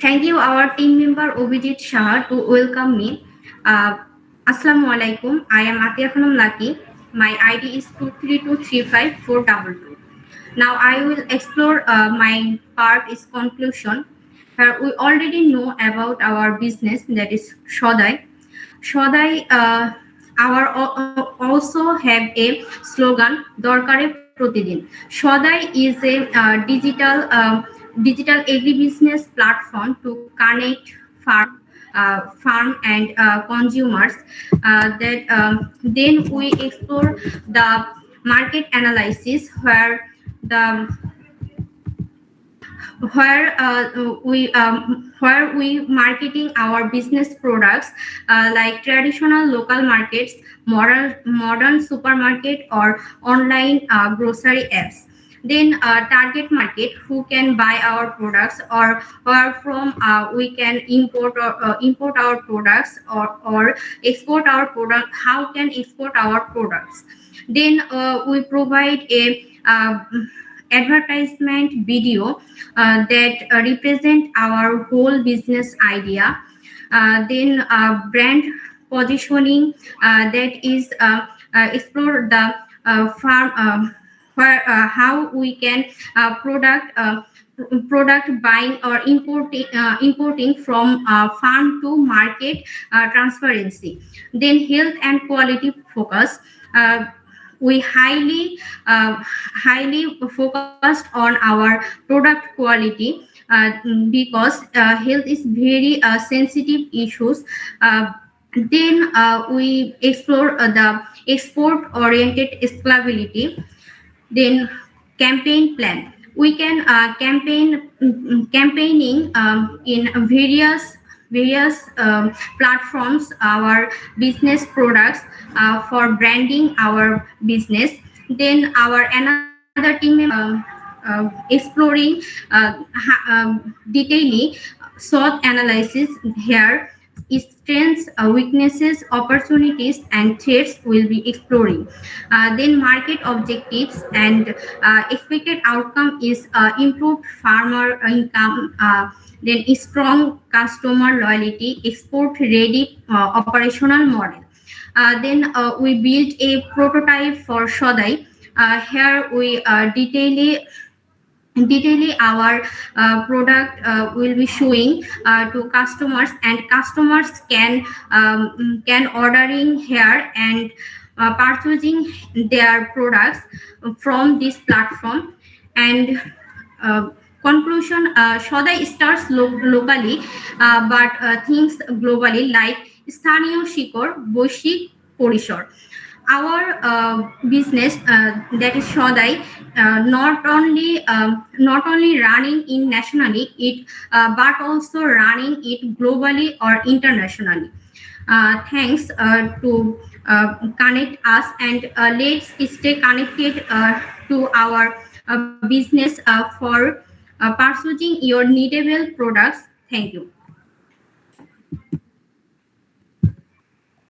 Thank you, our team member Obijit Shah, to welcome me. Uh, Assalamu alaikum. I am Atia Khanum Laki. My ID is 2323542. Now I will explore uh, my part is conclusion. Where we already know about our business that is Shodai. Shodai, uh, our al- also have a slogan Dorkare Protidin. Shodai is a uh, digital uh, digital agribusiness platform to connect farm uh, farm and uh, consumers uh, that um, then we explore the market analysis where the where uh, we um, where we marketing our business products uh, like traditional local markets modern modern supermarket or online uh, grocery apps then uh, target market who can buy our products or where from uh, we can import or uh, import our products or, or export our product how can export our products? Then uh, we provide a uh, advertisement video uh, that uh, represent our whole business idea. Uh, then uh, brand positioning uh, that is uh, uh, explore the uh, farm um, uh, how we can uh, product uh, product buying or importing uh, importing from uh, farm to market uh, transparency. Then health and quality focus. We highly highly focused on our product quality because health is very sensitive issues. Then we explore the export oriented scalability then campaign plan. We can uh, campaign mm, campaigning um, in various various um, platforms our business products uh, for branding our business. Then our another team uh, exploring uh, um, detailing SWOT analysis here strengths, uh, weaknesses, opportunities, and threats will be exploring. Uh, then market objectives and uh, expected outcome is uh, improved farmer income. Uh, then strong customer loyalty, export ready uh, operational model. Then we built a prototype for Shodai. Here we uh, detail detailing our uh, product uh, will be showing uh, to customers and customers can um, can ordering here and uh, purchasing their products from this platform and uh, conclusion uh, Shodai starts lo- locally uh, but uh, things globally like স্থানীয় শিকড় বৈশ্বিক পরিসর our uh, business uh, that is Shodai uh, not only um, not only running in nationally it uh, but also running it globally or internationally. Uh, thanks uh, to connect us and let's stay connected to our business for pursuing your needable products. Thank you.